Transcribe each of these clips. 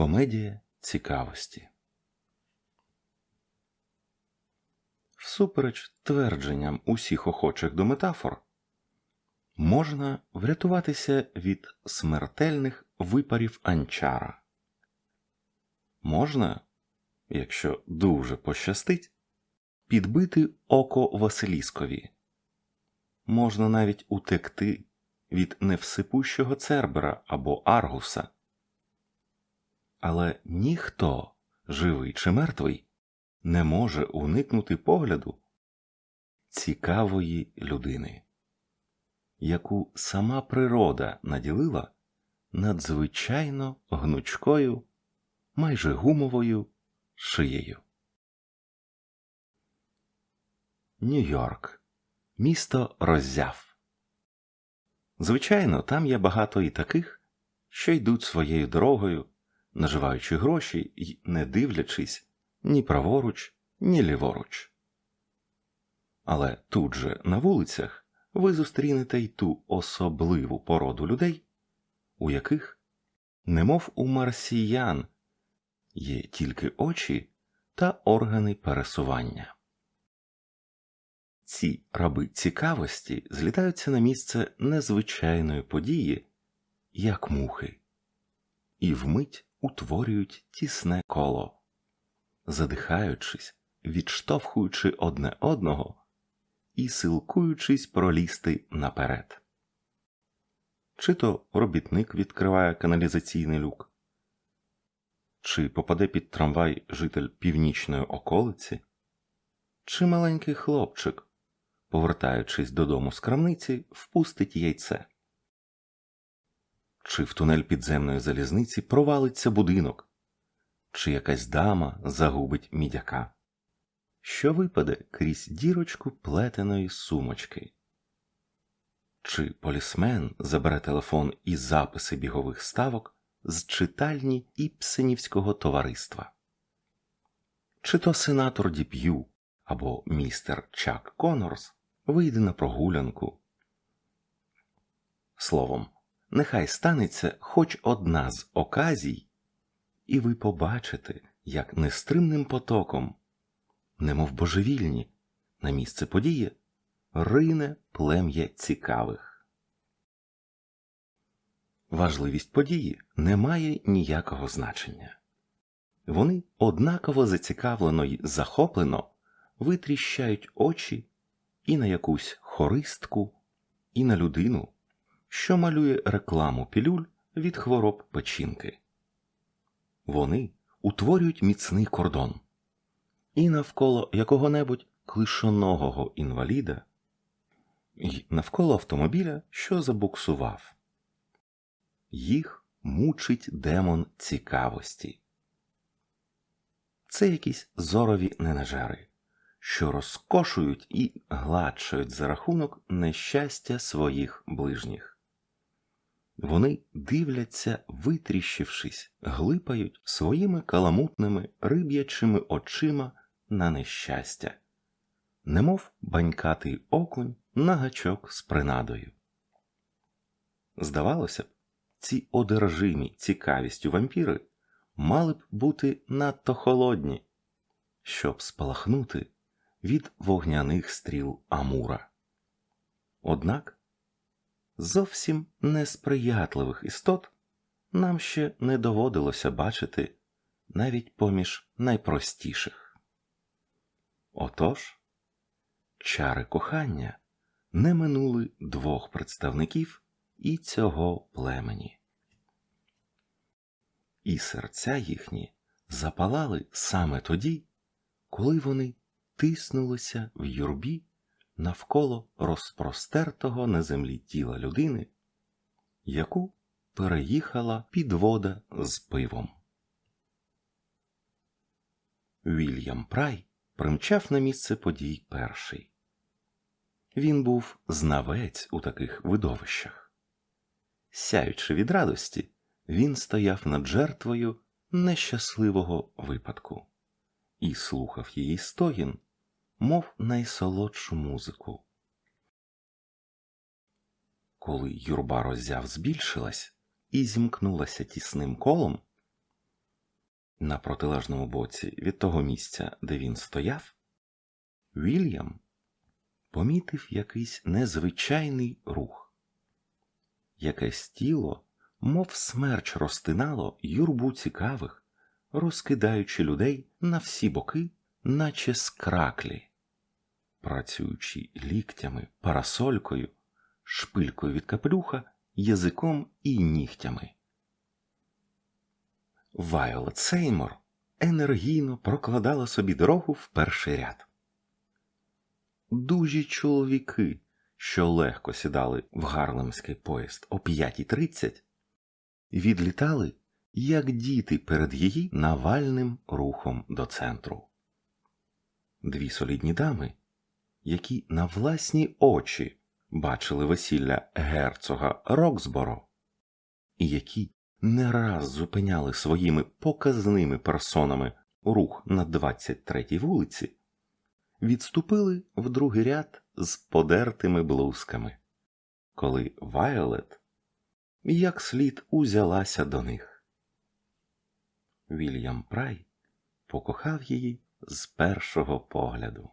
Комедія цікавості. Всупереч твердженням усіх охочих до метафор, можна врятуватися від смертельних випарів анчара. Можна, якщо дуже пощастить, підбити око Василіскові. Можна навіть утекти від невсипущого цербера або аргуса. Але ніхто, живий чи мертвий, не може уникнути погляду цікавої людини, яку сама природа наділила надзвичайно гнучкою, майже гумовою шиєю. Нью-Йорк місто роззяв. Звичайно, там є багато і таких, що йдуть своєю дорогою, наживаючи гроші і не дивлячись ні праворуч, ні ліворуч. Але тут же на вулицях ви зустрінете й ту особливу породу людей, у яких, немов у марсіян, є тільки очі та органи пересування. Ці раби цікавості злітаються на місце незвичайної події, як мухи, і вмить утворюють тісне коло, задихаючись, відштовхуючи одне одного і силкуючись пролізти наперед. Чи то робітник відкриває каналізаційний люк, чи попаде під трамвай житель північної околиці, чи маленький хлопчик повертаючись додому з крамниці, впустить яйце. Чи в тунель підземної залізниці провалиться будинок, чи якась дама загубить мідяка, що випаде крізь дірочку плетеної сумочки, чи полісмен забере телефон і записи бігових ставок з читальні Іпсенівського товариства, чи то сенатор Діп'ю або містер Чак Конорс вийде на прогулянку. Словом, нехай станеться хоч одна з оказій, і ви побачите, як нестримним потоком, немов божевільні, на місце події рине плем'я цікавих. Важливість події не має ніякого значення. Вони однаково зацікавлено й захоплено витріщають очі і на якусь хористку, і на людину, що малює рекламу пілюль від хвороб печінки. Вони утворюють міцний кордон, і навколо якого-небудь клишоногого інваліда, і навколо автомобіля, що забуксував. Їх мучить демон цікавості. Це якісь зорові ненажери що розкошують і гладшають за рахунок нещастя своїх ближніх. Вони дивляться, витріщившись, глипають своїми каламутними риб'ячими очима на нещастя, немов банькатий окунь на гачок з принадою. Здавалося б, ці одержимі цікавістю вампіри мали б бути надто холодні, щоб спалахнути від вогняних стріл Амура. Однак зовсім несприятливих істот нам ще не доводилося бачити навіть поміж найпростіших. Отож, чари кохання не минули двох представників і цього племені. І серця їхні запалали саме тоді, коли вони тиснулося в юрбі навколо розпростертого на землі тіла людини, яку переїхала підвода з пивом. Вільям Прай примчав на місце подій перший. Він був знавець у таких видовищах. Сяючи від радості, він стояв над жертвою нещасливого випадку і слухав її стогін мов найсолодшу музику. Коли юрба роззяв збільшилась і зімкнулася тісним колом, На протилежному боці від того місця, де він стояв, Вільям помітив якийсь незвичайний рух. Якесь тіло, мов смерч розтинало юрбу цікавих, розкидаючи людей на всі боки, наче скраклі, працюючи ліктями, парасолькою, шпилькою від капелюха, язиком і нігтями. Вайолет Сеймор енергійно прокладала собі дорогу в перший ряд. Дужі чоловіки, що легко сідали в гарлемський поїзд о 5.30, відлітали, як діти перед її навальним рухом до центру. Дві солідні дами, які на власні очі бачили весілля герцога Роксборо, і які не раз зупиняли своїми показними персонами рух на 23-й вулиці, відступили в другий ряд з подертими блузками, коли Вайолет як слід узялася до них. Вільям Прай покохав її з першого погляду.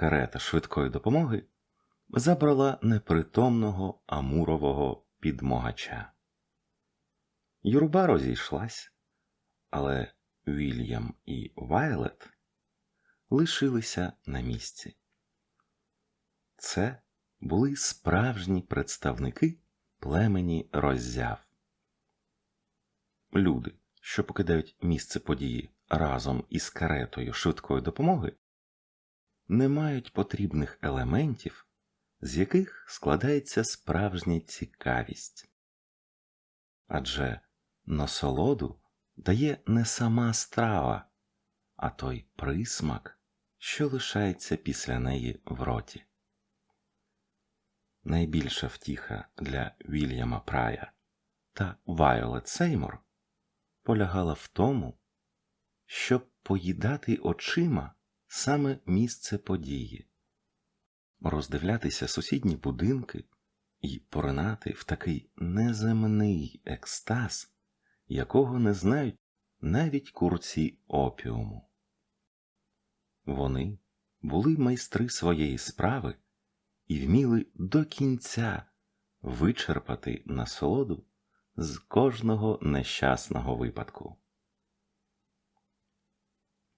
Карета швидкої допомоги забрала непритомного амурового підмогача. Юрба розійшлась, але Вільям і Вайлет лишилися на місці. Це були справжні представники племені роззяв. Люди, що покидають місце події разом із каретою швидкої допомоги, не мають потрібних елементів, з яких складається справжня цікавість. Адже насолоду дає не сама страва, а той присмак, що лишається після неї в роті. Найбільша втіха для Вільяма Прая та Вайолет Сеймор полягала в тому, щоб поїдати очима саме місце події, роздивлятися сусідні будинки і поринати в такий неземний екстаз, якого не знають навіть курці опіуму. Вони були майстри своєї справи і вміли до кінця вичерпати насолоду з кожного нещасного випадку.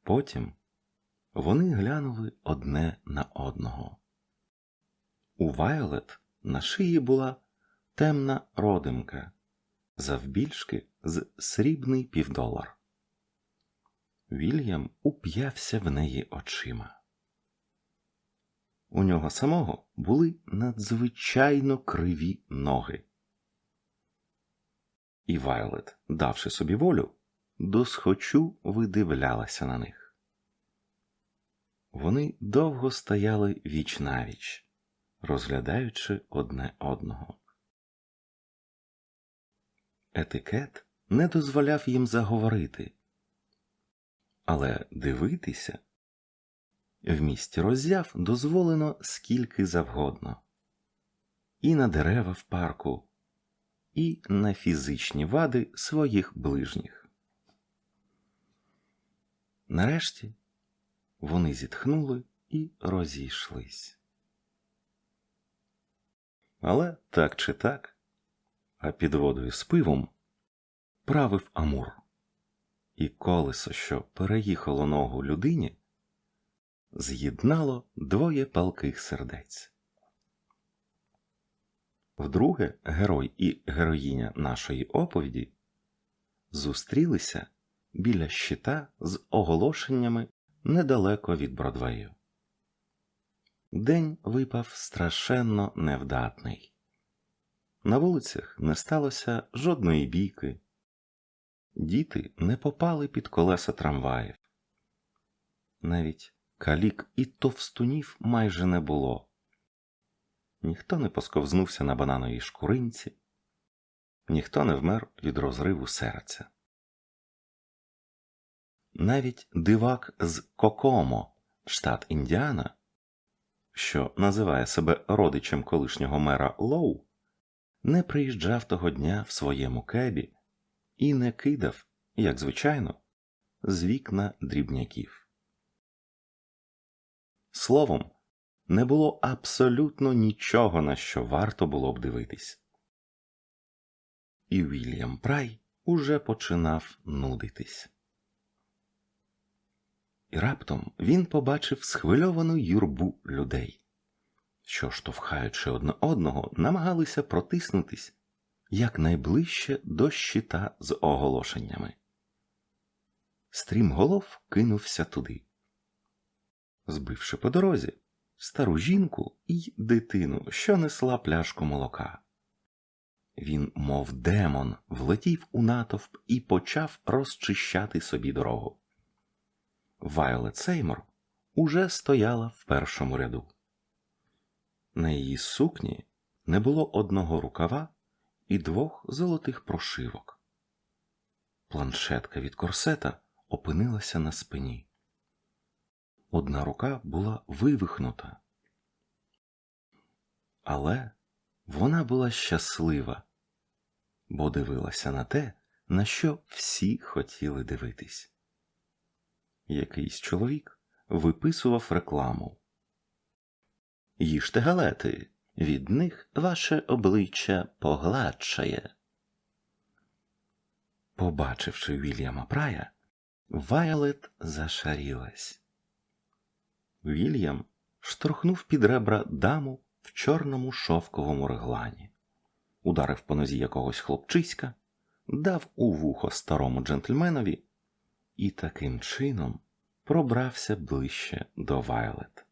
Потім вони глянули одне на одного. У Вайолет на шиї була темна родимка, завбільшки з срібний півдолар. Вільям уп'явся в неї очима. У нього самого були надзвичайно криві ноги. І Вайлет, давши собі волю, досхочу видивлялася на них. Вони довго стояли віч навіч, розглядаючи одне одного. Етикет не дозволяв їм заговорити, але дивитися в місті роззяв дозволено скільки завгодно, і на дерева в парку, і на фізичні вади своїх ближніх. Нарешті вони зітхнули і розійшлись. Але так чи так, а під водою з пивом правив Амур, і колесо, що переїхало ногу людині, з'єднало двоє палких сердець. Вдруге, герой і героїня нашої оповіді зустрілися біля щита з оголошеннями недалеко від Бродвею. День випав страшенно невдатний. На вулицях не сталося жодної бійки, діти не попали під колеса трамваїв. Навіть калік і товстунів майже не було. Ніхто не посковзнувся на банановій шкуринці, ніхто не вмер від розриву серця. Навіть дивак з Кокомо, штат Індіана, що називає себе родичем колишнього мера Лоу, не приїжджав того дня в своєму кебі і не кидав як звичайно, з вікна дрібняків. Словом, не було абсолютно нічого, на що варто було б дивитись. І Вільям Прай уже починав нудитись. І раптом він побачив схвильовану юрбу людей, що, штовхаючи одне одного, намагалися протиснутись якнайближче до щита з оголошеннями. Стрімголов кинувся туди, збивши по дорозі стару жінку і дитину, що несла пляшку молока. Він, мов демон, влетів у натовп і почав розчищати собі дорогу. Вайолет Сеймор уже стояла в першому ряду. На її сукні не було одного рукава і двох золотих прошивок. Планшетка від корсета опинилася на спині. Одна рука була вивихнута, але вона була щаслива, бо дивилася на те, на що всі хотіли дивитись. Якийсь чоловік виписував рекламу. Їжте галети, від них ваше обличчя погладшає. Побачивши Вільяма Прая, Вайолет зашарілась. Вільям штрухнув під ребра даму в чорному шовковому реглані, ударив по нозі якогось хлопчиська, дав у вухо старому джентльменові і таким чином пробрався ближче до Вайлет.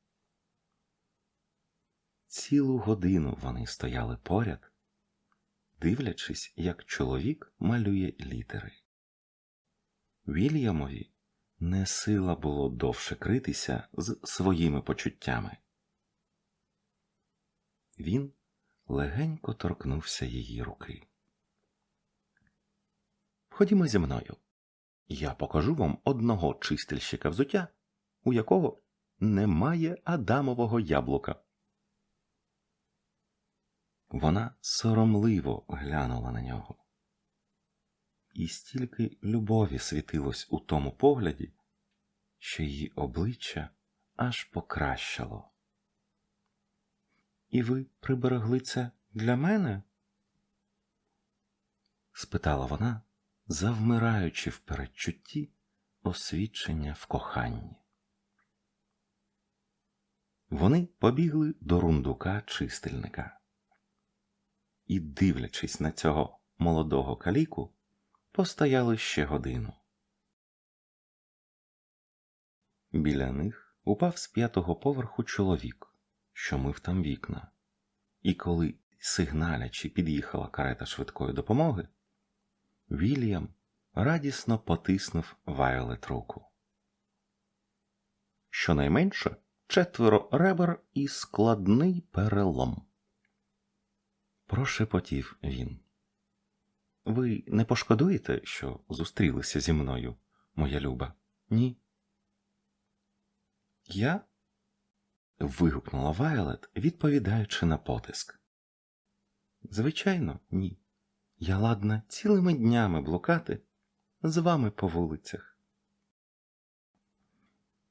Цілу годину вони стояли поряд, дивлячись, як чоловік малює літери. Вільямові не сила було довше критися з своїми почуттями. Він легенько торкнувся її руки. Ходімо зі мною. Я покажу вам одного чистильщика взуття, у якого немає адамового яблука. Вона соромливо глянула на нього. І стільки любові світилось у тому погляді, що її обличчя аж покращало. І ви приберегли це для мене? спитала вона, завмираючи в передчутті освідчення в коханні. Вони побігли до рундука чистильника і, дивлячись на цього молодого каліку, постояли ще годину. Біля них упав з п'ятого поверху чоловік, що мив там вікна, і коли, сигналячи, під'їхала карета швидкої допомоги, Вільям радісно потиснув Вайолет руку. Щонайменше четверо ребер і складний перелом. Прошепотів він. Ви не пошкодуєте, що зустрілися зі мною, моя люба? Ні. Я? вигукнула Вайлет, відповідаючи на потиск. Звичайно, ні. Я ладна цілими днями блукати з вами по вулицях.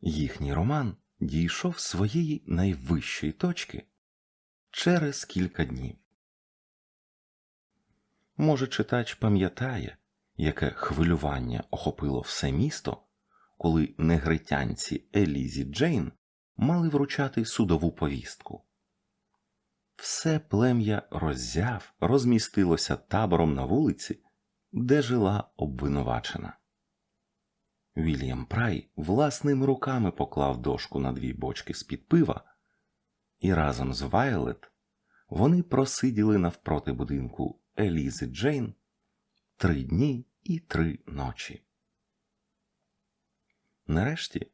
Їхній роман дійшов своєї найвищої точки через кілька днів. Може, читач пам'ятає, яке хвилювання охопило все місто, коли негритянці Елізі Джейн мали вручати судову повістку. Все плем'я роззяв розмістилося табором на вулиці, де жила обвинувачена. Вільям Прай власними руками поклав дошку на дві бочки з під пива, і разом з Вайлет вони просиділи навпроти будинку Елізи Джейн три дні і три ночі. Нарешті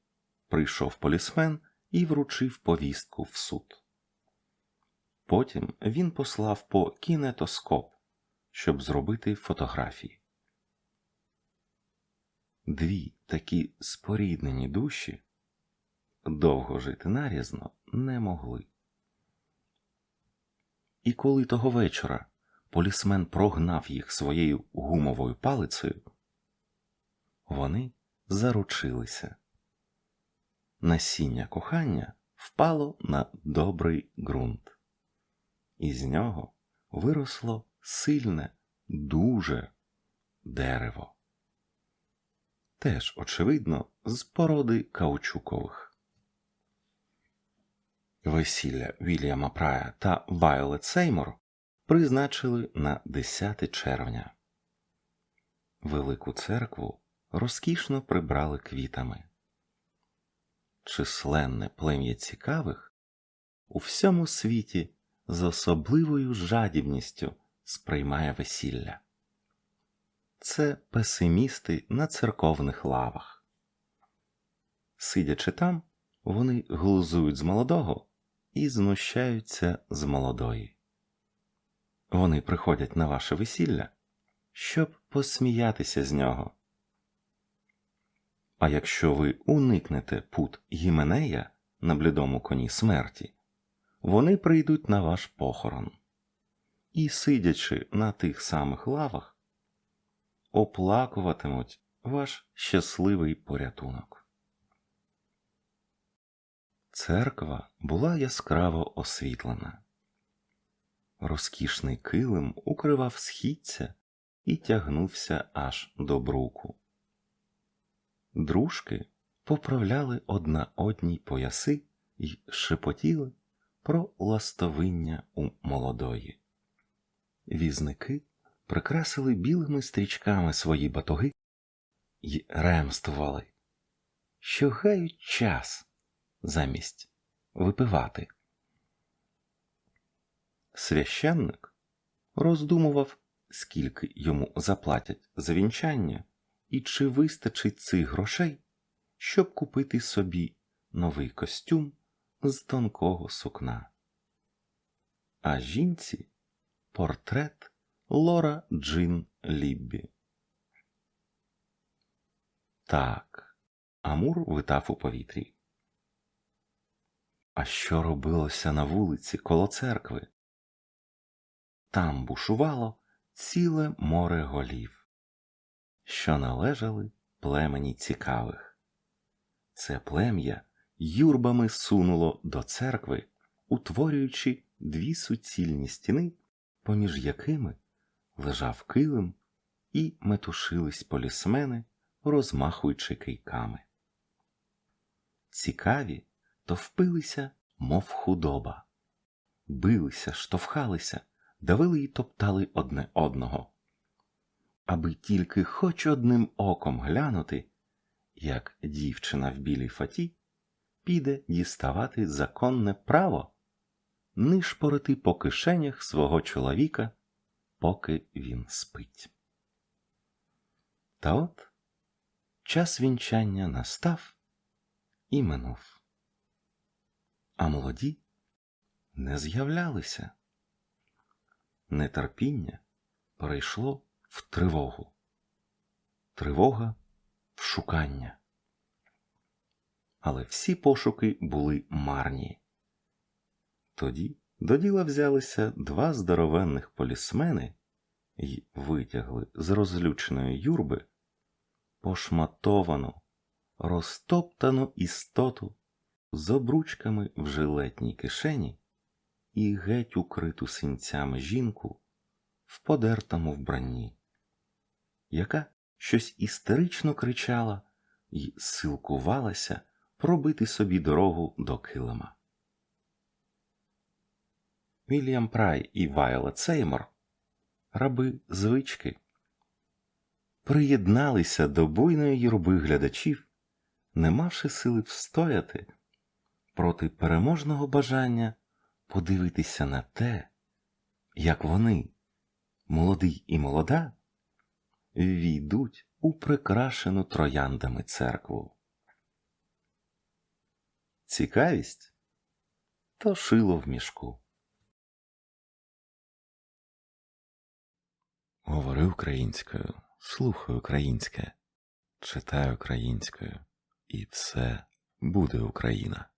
прийшов полісмен і вручив повістку в суд. Потім він послав по кінетоскоп, щоб зробити фотографії. Дві такі споріднені душі довго жити нарізно не могли. І коли того вечора полісмен прогнав їх своєю гумовою палицею, вони заручилися. Насіння кохання впало на добрий ґрунт. Із нього виросло сильне, дуже дерево. Теж, очевидно, з породи каучукових. Весілля Вільяма Прая та Вайолет Сеймор призначили на 10 червня. Велику церкву розкішно прибрали квітами. Численне плем'я цікавих у всьому світі з особливою жадібністю сприймає весілля. Це песимісти на церковних лавах. Сидячи там, вони глузують з молодого і знущаються з молодої. Вони приходять на ваше весілля, щоб посміятися з нього. А якщо ви уникнете пут Гіменея на блідому коні смерті, вони прийдуть на ваш похорон і, сидячи на тих самих лавах, оплакуватимуть ваш щасливий порятунок. Церква була яскраво освітлена. Розкішний килим укривав східця і тягнувся аж до бруку. Дружки поправляли одна одній пояси й шепотіли про ластовиння у молодої. Візники прикрасили білими стрічками свої батоги й ремствували, що гають час замість випивати. Священник роздумував, скільки йому заплатять за вінчання і чи вистачить цих грошей, щоб купити собі новий костюм з тонкого сукна. А жінці портрет Лора Джин Ліббі. Так, Амур витав у повітрі. А що робилося на вулиці коло церкви? Там бушувало ціле море голів, що належали племені цікавих. Це плем'я юрбами сунуло до церкви, утворюючи дві суцільні стіни, поміж якими лежав килим і метушились полісмени, розмахуючи кийками. Цікаві товпилися, мов худоба, билися, штовхалися, давили й топтали одне одного, аби тільки хоч одним оком глянути, як дівчина в білій фаті піде діставати законне право, нишпорити по кишенях свого чоловіка, поки він спить. Та от час вінчання настав і минув, а молоді не з'являлися. Нетерпіння перейшло в тривогу, тривога в шукання. Але всі пошуки були марні. Тоді до діла взялися два здоровенних полісмени і витягли з розлюченої юрби пошматовану, розтоптану істоту з обручками в жилетній кишені і геть укриту синцями жінку в подертому вбранні, яка щось істерично кричала і силкувалася пробити собі дорогу до килима. Вільям Прай і Вайолет Сеймор, раби звички, приєдналися до буйної юрби глядачів, не мавши сили встояти проти переможного бажання подивитися на те, як вони, молодий і молода, війдуть у прикрашену трояндами церкву. Цікавість то шило в мішку. Говори українською, слухай українське, читай українською, і все буде Україна.